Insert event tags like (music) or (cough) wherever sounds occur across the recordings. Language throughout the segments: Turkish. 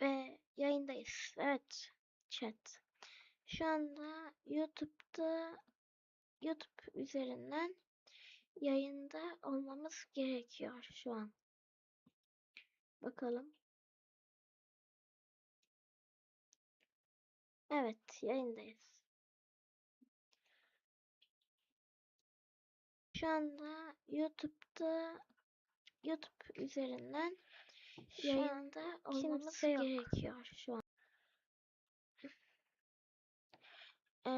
Ve yayındayız. Evet. Chat. Şu anda YouTube'da YouTube üzerinden yayında olmamız gerekiyor şu an. Bakalım. Evet, yayındayız. Şu anda YouTube'da YouTube üzerinden Şu yayında olmamız kimse yok. gerekiyor şu an. (laughs) Ee,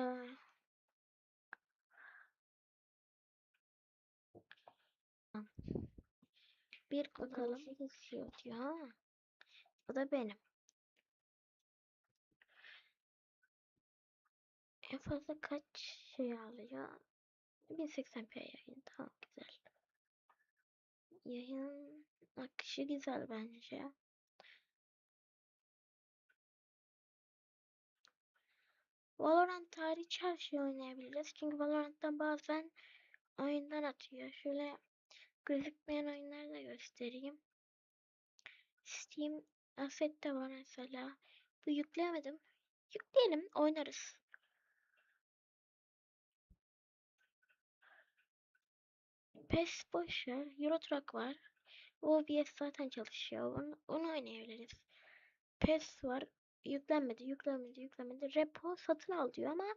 bir bakalım. Yazıyor diyor ama. O da benim. En fazla kaç şey alıyor? 1080p yayın. Tamam güzel. Yayın akışı güzel bence. Valorant hariç her şeyi oynayabiliriz. Çünkü Valorant'tan bazen oyundan atıyor. Şöyle gözükmeyen oyunları da göstereyim. Steam Asset de var mesela. Bu yükleyemedim. Yükleyelim oynarız. PES boş ver. Euro Truck var. OBS zaten çalışıyor. Onu, onu oynayabiliriz. PES var. Yüklenmedi, yüklenmedi, yüklenmedi. Repo satın al diyor ama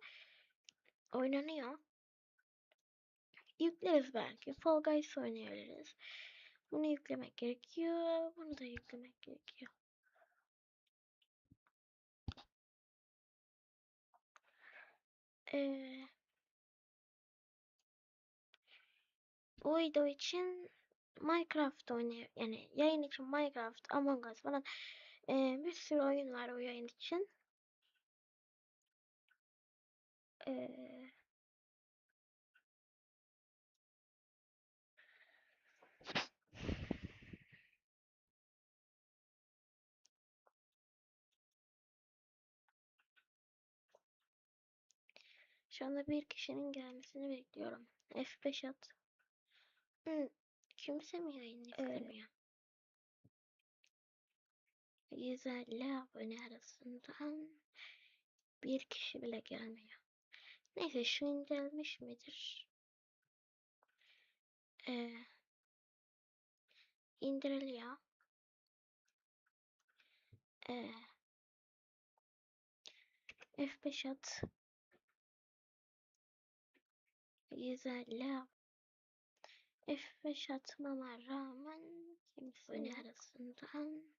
oynanıyor. Yükleriz belki. Fall Guys oynayabiliriz. Bunu yüklemek gerekiyor. Bunu da yüklemek gerekiyor. Ee, video için Minecraft oynay yani yayın için Minecraft, Among Us falan ee, bir sürü oyun var o yayın için. Ee, şu anda bir kişinin gelmesini bekliyorum. F5 at. Kimse mi yayın izlemiyor? 150 abone arasından bir kişi bile gelmiyor. Neyse şu incelmiş midir? Ee, indiriliyor. Ee, F5 at. 150 ab- F5 atmama rağmen kimse abone arasından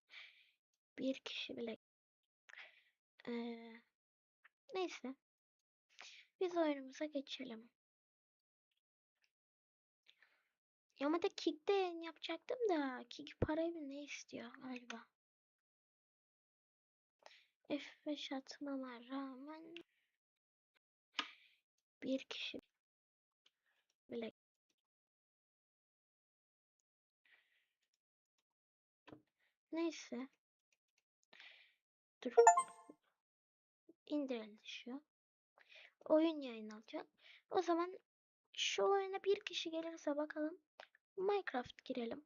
bir kişi bile ee, neyse biz oyunumuza geçelim. Ya ama da Kick'te yapacaktım da Kick parayı mı ne istiyor galiba. F5 atmama rağmen bir kişi bile neyse. Dur. İndirildi şu oyun yayınlanacak o zaman şu oyuna bir kişi gelirse bakalım. Minecraft girelim.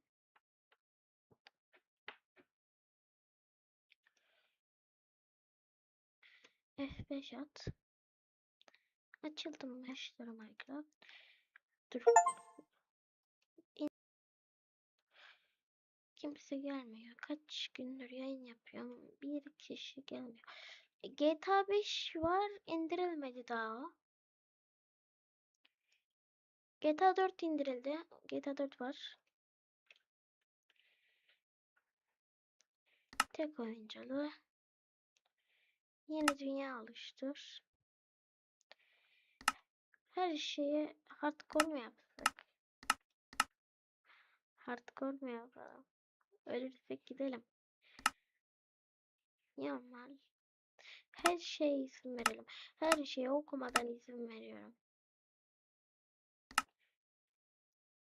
F5 at. Açıldı mı? Başları Minecraft? Dur kimse gelmiyor kaç gündür yayın yapıyorum bir kişi gelmiyor E, GTA 5 var indirilmedi daha GTA 4 indirildi. GTA 4 var. Tek oyunculu. Yeni dünya oluştur. Her şeyi hardcore mu yapsak? Hardcore mu yapalım? Ölürsek gidelim. Normal. Her şeye izin verelim. Her şeyi okumadan izin veriyorum.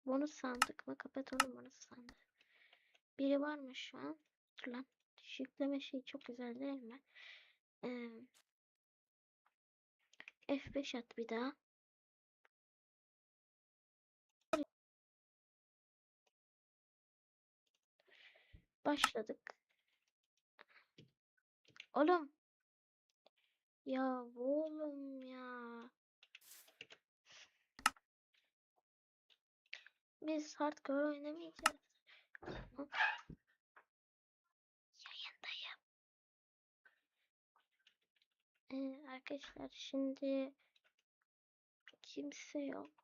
Bonus sandık mı? Kapat onu bonus sandık. Biri var mı şu an? Dur lan. Yükleme şeyi çok güzel değil mi? Ee, F5 at bir daha. Başladık. Oğlum. Ya oğlum ya. Biz hardcore oynamayacağız. Yayındayım. Ee, arkadaşlar şimdi kimse yok.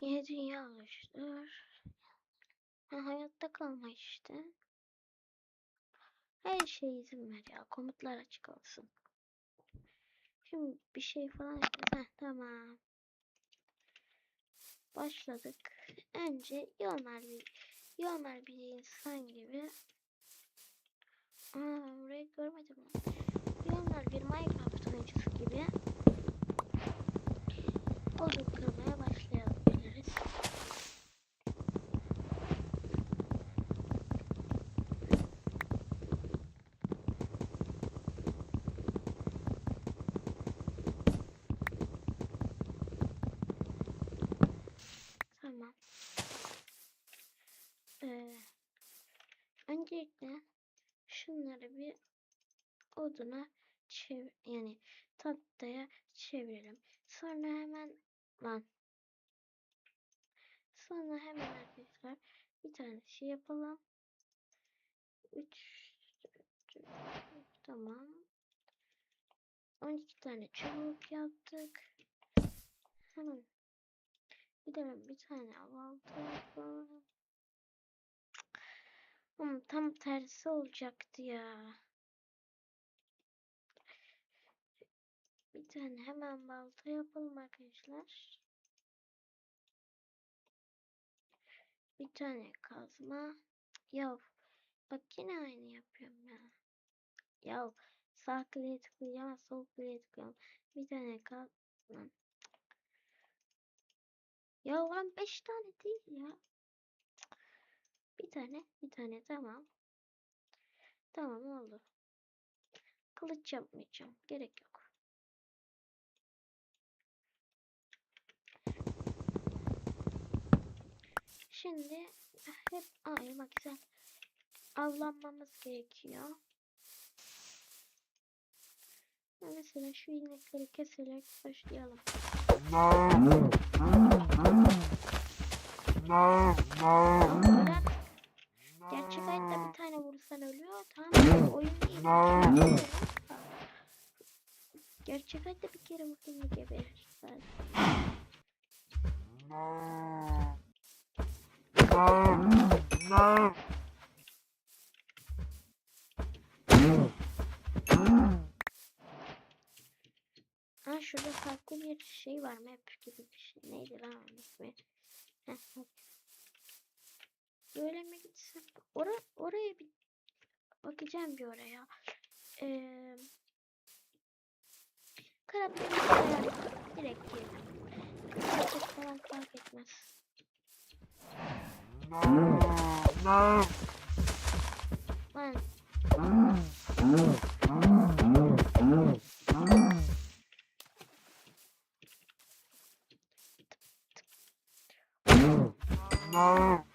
Yeni dünya oluştur. Ha, hayatta kalma işte. Her şey izin ver ya. Komutlar açık olsun. Şimdi bir şey falan yapacağız. Tamam. Başladık. Önce normal bir normal bir insan gibi. Aa, burayı görmedim. Normal bir Minecraft oyuncusu gibi. Odun kırmaya başlayabiliriz. Tamam. Ee, öncelikle şunları bir oduna çevir yani tahtaya çevirelim. Sonra hemen lan. Sonra hemen arkadaşlar bir tane şey yapalım. 3 tamam. 12 tane çubuk yaptık. Hemen bir de bir tane balta yapalım. Ama tam tersi olacaktı ya. Bir tane hemen balta yapalım arkadaşlar. Bir tane kazma. Ya bak yine aynı yapıyorum ya. Ya sağ kliğe tıklayacağım, sol kliğe tıklayacağım. Bir tane kazma. Ya lan 5 tane değil ya. Bir tane, bir tane tamam. Tamam oldu. Kılıç yapmayacağım. Gerek yok. Şimdi hep aynı bak güzel. Avlanmamız gerekiyor. Mesela şu inekleri keserek başlayalım. Bırak. Gerçek hayatta bir tane vurursan ölüyor. Tamam? Oyun değil. Gerçek hayatta bir kere vurdun mu geberir. zaten. Ha şurada farklı bir şey var. Map gibi bir şey. Neydi lan onun ismi? Heh. Böyle mi gitsem? Ora, oraya bir bakacağım bir oraya. Ee, ayarlayalım. Direkt girelim. Karakter falan fark etmez. Lan ana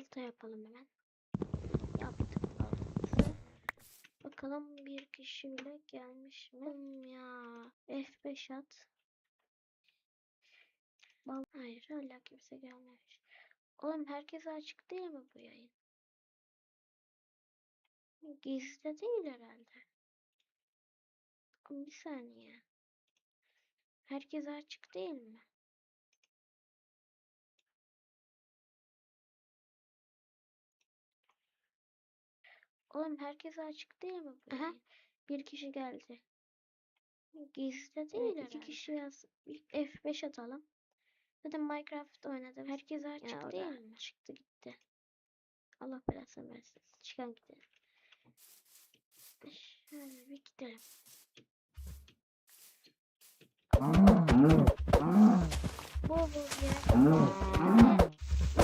Balta yapalım hemen. Yaptık baltamızı. Bakalım bir kişi bile gelmiş mi? Hmm ya. F5 at. Bal Hayır hala kimse gelmemiş. Oğlum herkese açık değil mi bu yayın? Gizli değil herhalde. Bir saniye. Herkese açık değil mi? Oğlum herkese açık değil mi bu Aha. Bir kişi geldi. Gizli değil Evet, iki kişi yaz. Bir F5 atalım. Zaten Minecraft oynadım. Herkes Ya açık o değil mi? Çıktı gitti. Allah belasını versin. Çıkan gidelim. Şöyle bir gidelim. Bol bol yer.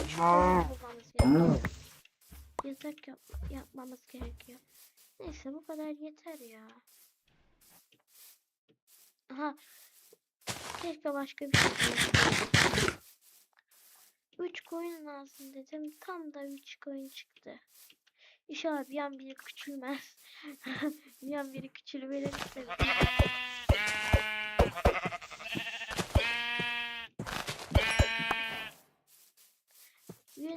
Üç koyun bulmamız gerekiyor. Yatak yap yapmamız gerekiyor. Neyse bu kadar yeter ya. Aha. Keşke başka bir şey bulsaydım. Üç koyun lazım dedim. Tam da üç koyun çıktı. İnşallah bir an biri küçülmez. (laughs) bir an biri küçülüverirse. Yün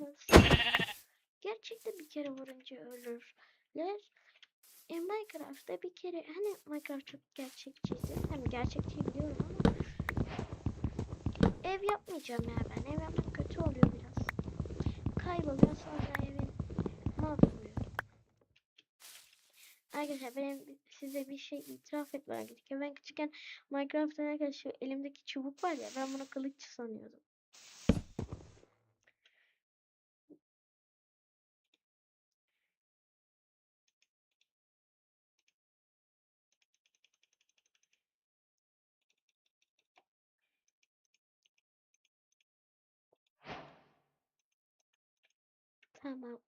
ölsün. Gerçekten bir kere vurunca ölürler. E, Minecraft'ta bir kere hani Minecraft çok gerçekçiydi. Hani gerçekçi biliyorum ama ev yapmayacağım ya ben. Ev yapmak kötü oluyor biraz. Kayboluyor sonra evin mahvoluyor. Arkadaşlar benim size bir şey itiraf etmem gerekiyor. Ben küçükken Minecraft'ta arkadaşlar elimdeki çubuk var ya ben bunu kılıç sanıyordum. Tamam.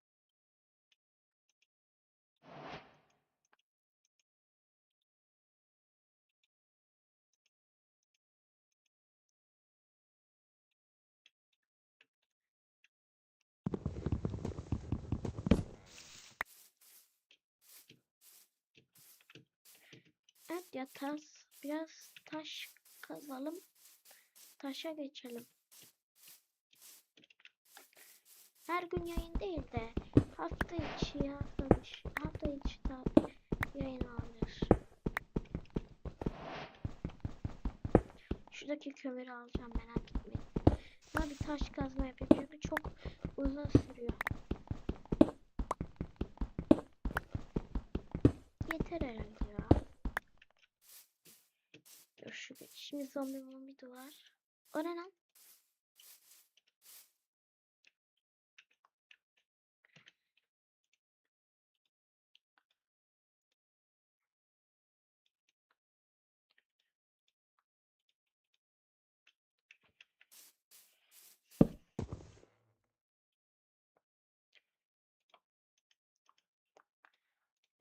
Evet ya taş, biraz taş kazalım. Taşa geçelim. Her gün yayın değil de hafta içi dışı hafta içi de yayın alır. Şuradaki kömürü alacağım merak etmeyin. Ama bir taş kazma yapayım çünkü çok uzun sürüyor. Yeter herhalde ya. Şu şimdi zombi mombi de var. O ne lan?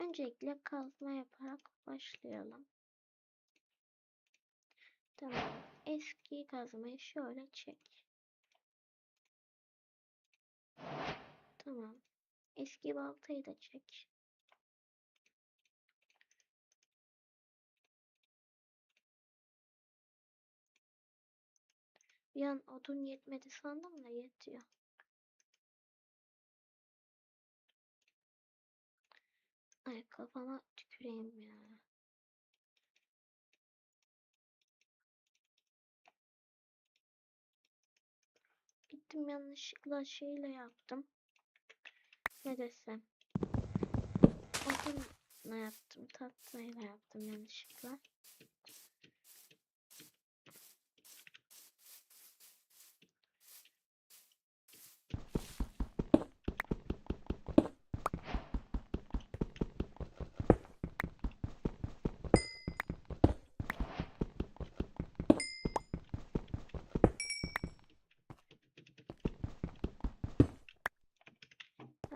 Öncelikle kazma yaparak başlayalım. Tamam. Eski kazmayı şöyle çek. Tamam. Eski baltayı da çek. Bir odun yetmedi sandım da yetiyor. Ay kafama tüküreyim ya. Gittim yanlışlıkla şeyle yaptım. Ne desem. Odunla yaptım. Tatlıyla yaptım yanlışlıkla.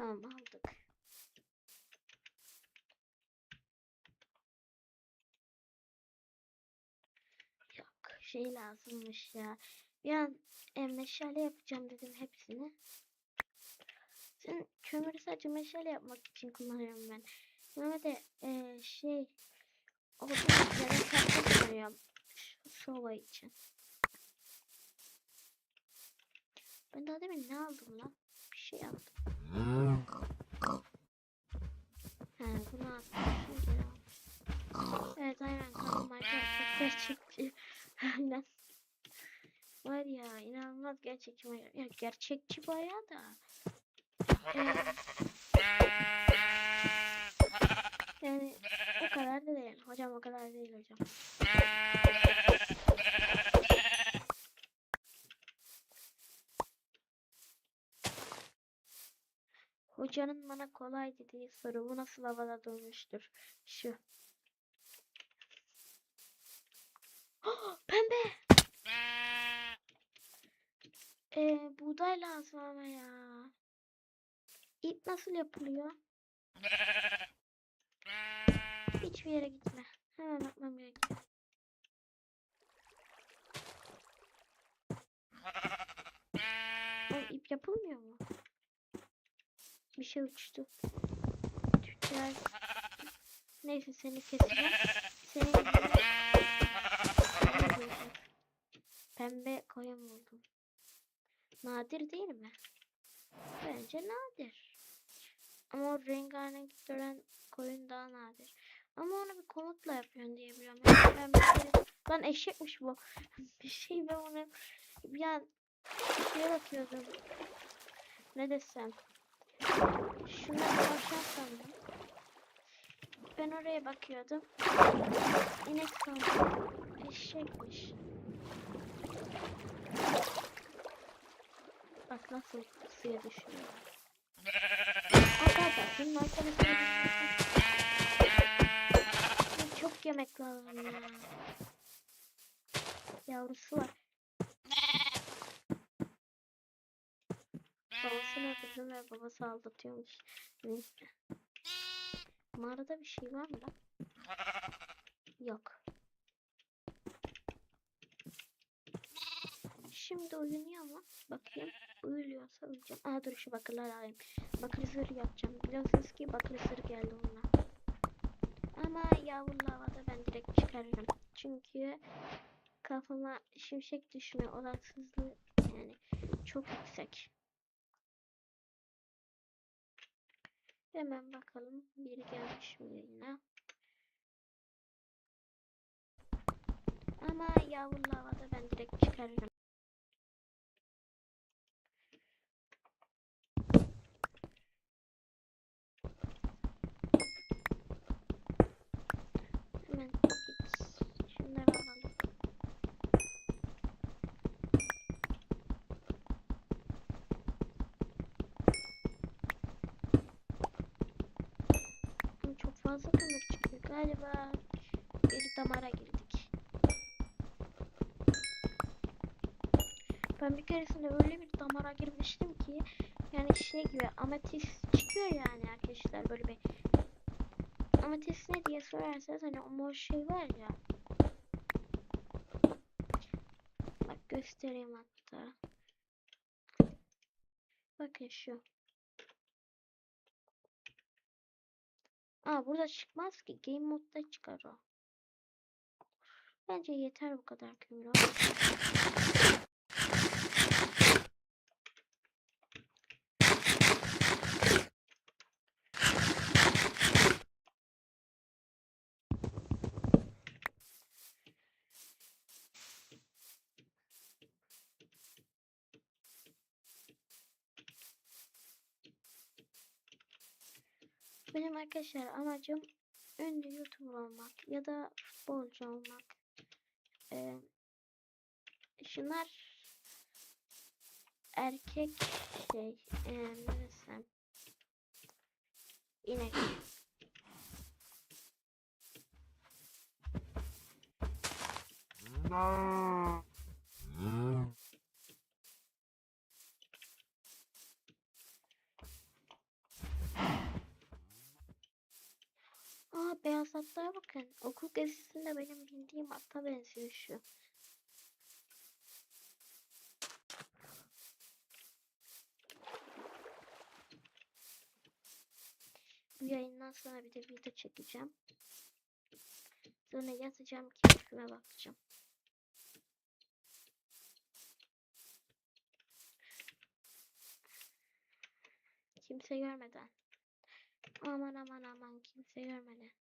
Tamam aldık. Yok şey lazımmış ya. Bir an e, meşale yapacağım dedim hepsini. Sen kömürü sadece meşale yapmak için kullanıyorum ben. Ama de e, şey odun ya da tahta kullanıyorum. Şu soba için. Ben daha demin ne aldım lan? Bir şey aldım. He bunu almışım. Evet aynen Minecraft çok gerçekçi. Aynen. Var ya inanılmaz gerçekçi Minecraft. Ya gerçekçi bayağı da. Yani o kadar da değil. Hocam o kadar değil hocam. Hocanın bana kolay dediği soru bu nasıl havada durmuştur? Şu. Pembe. Ee, buğday lazım ama ya. İp nasıl yapılıyor? Hiçbir yere gitme. Hemen bakmam gerekiyor. Oğlum ip yapılmıyor mu? Bir şey uçtu. Tüccar. Neyse seni keseceğim. Buldum. Pembe koyun buldum. Nadir değil mi? Bence nadir. Ama o rengarenk gören koyun daha nadir. Ama onu bir komutla yapıyorsun diye biliyorum. Yani ben bir kere... Lan eşekmiş bu. (laughs) bir şey ben onu bir an bir şeye bakıyordum. Ne desem. Şuna sandım. Ben oraya bakıyordum. İnek sandım. Eşekmiş. Bak nasıl suya düşüyor. Hatta bakayım arkadaşlar. Çok yemek lazım ya. Yavrusu var. Babasını öldürdüm ve babası aldatıyormuş. Neyse. Mağarada bir şey var mı? Yok. Şimdi uyunuyor mu? Bakayım. Uyuluyorsa uyuyacağım. Aa dur şu bakırları alayım. Bakır zırh yapacağım. Biliyorsunuz ki bakır zırh geldi onunla. Ama yağmurlu havada ben direkt çıkarırım. Çünkü kafama şimşek düşme olasılığı yani çok yüksek. Hemen bakalım biri gelmiş mi yine. Ama yağmurlu havada ben direkt çıkarırım. Hemen git. Şunları alalım. Kömür çıkıyor. Galiba bir damara girdik. Ben bir keresinde öyle bir damara girmiştim ki yani şey gibi ametist çıkıyor yani arkadaşlar böyle bir ametist ne diye sorarsanız hani o mor şey var ya bak göstereyim hatta bakın şu burada çıkmaz ki. Game modda çıkar o. Bence yeter bu kadar kömür Benim arkadaşlar amacım ünlü YouTuber olmak ya da futbolcu olmak. Ee, şunlar erkek şey ee, ne desem inek. Aa atlara bakın. Okul gezisinde benim bindiğim ata benziyor şu. Bu yayından sonra bir de video çekeceğim. Sonra yazacağım keyfime bakacağım. Kimse görmeden. Aman aman aman kimse görmeden.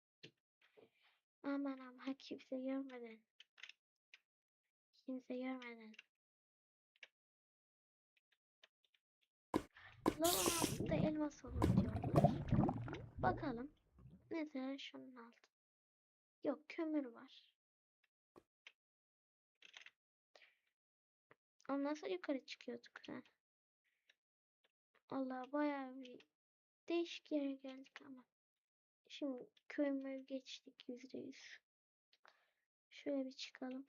Aman aman kimse görmeden. Kimse görmeden. Lavın altında elmas olur diyorlar. Bakalım. Mesela şunun altı. Yok kömür var. Ondan sonra yukarı çıkıyorduk ha. Allah bayağı bir değişik yere geldik ama. Şimdi kömür geçtik yüzde yüz. Şöyle bir çıkalım.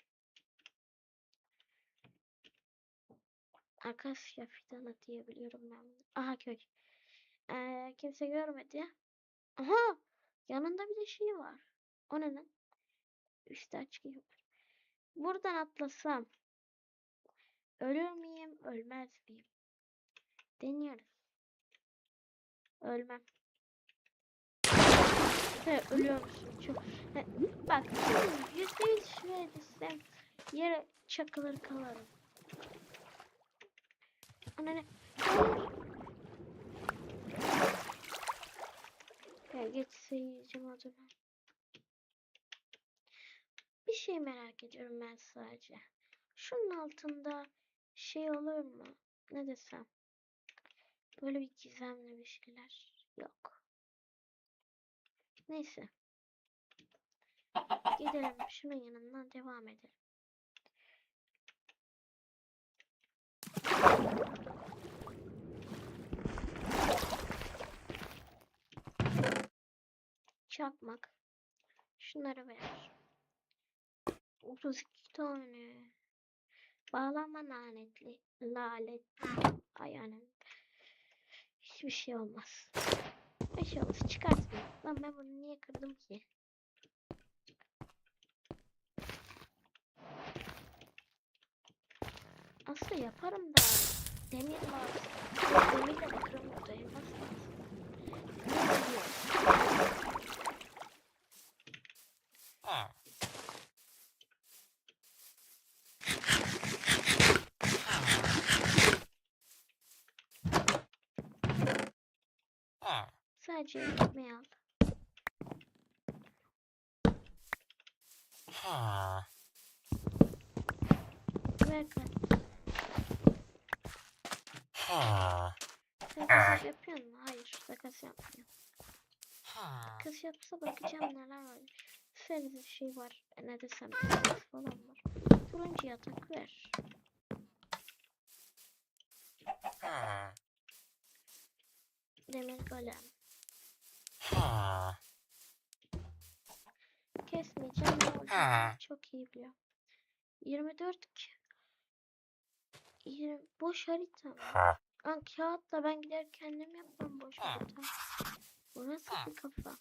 Akasya fidanı diyebiliyorum ben. Aha köy. Ee, kimse görmedi. Aha! Yanında bir de şey var. O ne lan? Üstte açık var. Buradan atlasam. Ölür müyüm? Ölmez miyim? Deniyoruz. Ölmem. He, ölüyor musun? Çok... Bak yüzde yüz şuraya düşsem yere çakılır kalarım. Ana ne? Ya geçse yiyeceğim o zaman. Bir şey merak ediyorum ben sadece. Şunun altında şey olur mu? Ne desem? Böyle bir gizemli bir şeyler. Yok. Neyse. (laughs) Gidelim şunun yanından devam edelim. Çakmak. Şunları ver. 32 tane. Bağlanma lanetli. Lalet. Ay yani. Hiçbir şey olmaz. Olmaz. Çıkartma. Lan ben bunu niye kırdım ki? Aslında yaparım da demir lazım. Demirle de kırılmıyordu. Elmas lazım. Ne biliyorum. Sadece ekmeği al. Ver kaç. Takas yapıyor mu? Hayır. Takas yapmıyor. Takas yapsa bakacağım neler var. Sebze şey var. Ne desem takas falan var. Turuncu yatak ver. Demir golem. Çok iyi biliyorum. 24 ki. 20 boş harita mı? Lan kağıtla ben gider kendim yapmam boş harita. Bu nasıl bir kafa?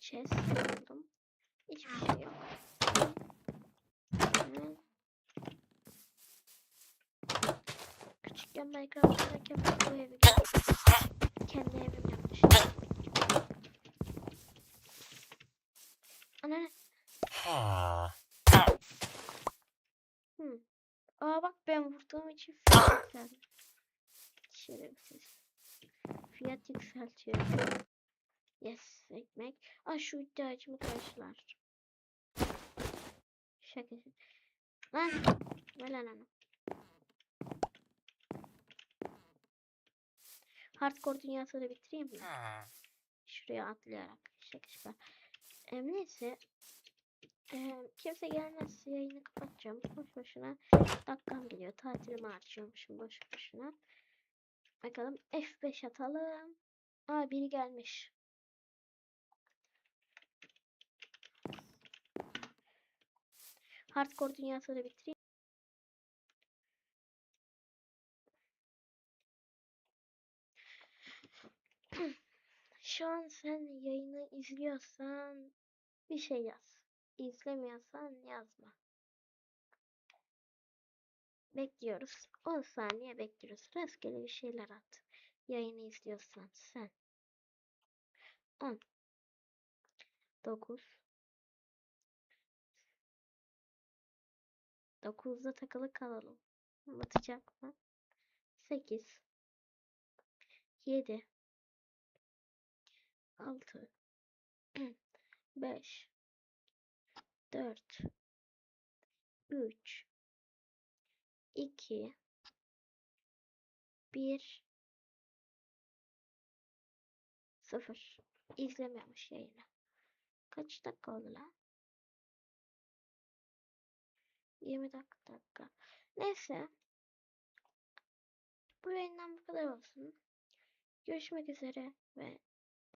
Chest buldum. Hiçbir şey yok. Hı. Küçükken Minecraft'tayken ben bu evi kendi evim yapmıştım. Ana? Hı. Aa bak ben vurduğum için fiyat yükseldi. Şerefsiz. Fiyat yükseltiyor. Yes ekmek. Aa şu ihtiyacımı karşılar. Şakası. Lan. Ver lan onu. Hardcore dünyasını bitireyim mi? Şuraya atlayarak. Şaka şaka. Ee, neyse. Ee, kimse gelmezse yayını kapatacağım. Boş boşuna dakikam geliyor. Tatilimi harcıyormuşum boş boşuna. Bakalım F5 atalım. Aa biri gelmiş. Hardcore dünyasını bitireyim. Şu an sen yayını izliyorsan bir şey yaz. İzlemiyorsan yazma. Bekliyoruz. 10 saniye bekliyoruz. Rastgele bir şeyler at. Yayını izliyorsan sen. 10 9 9'da takılı kalalım. Batacak mı? 8 7 6 5 4 3 2 1 0 İzlemiyormuş yayını. Kaç dakika oldu lan? 20 dakika. Neyse. Bu yayından bu kadar olsun. Görüşmek üzere ve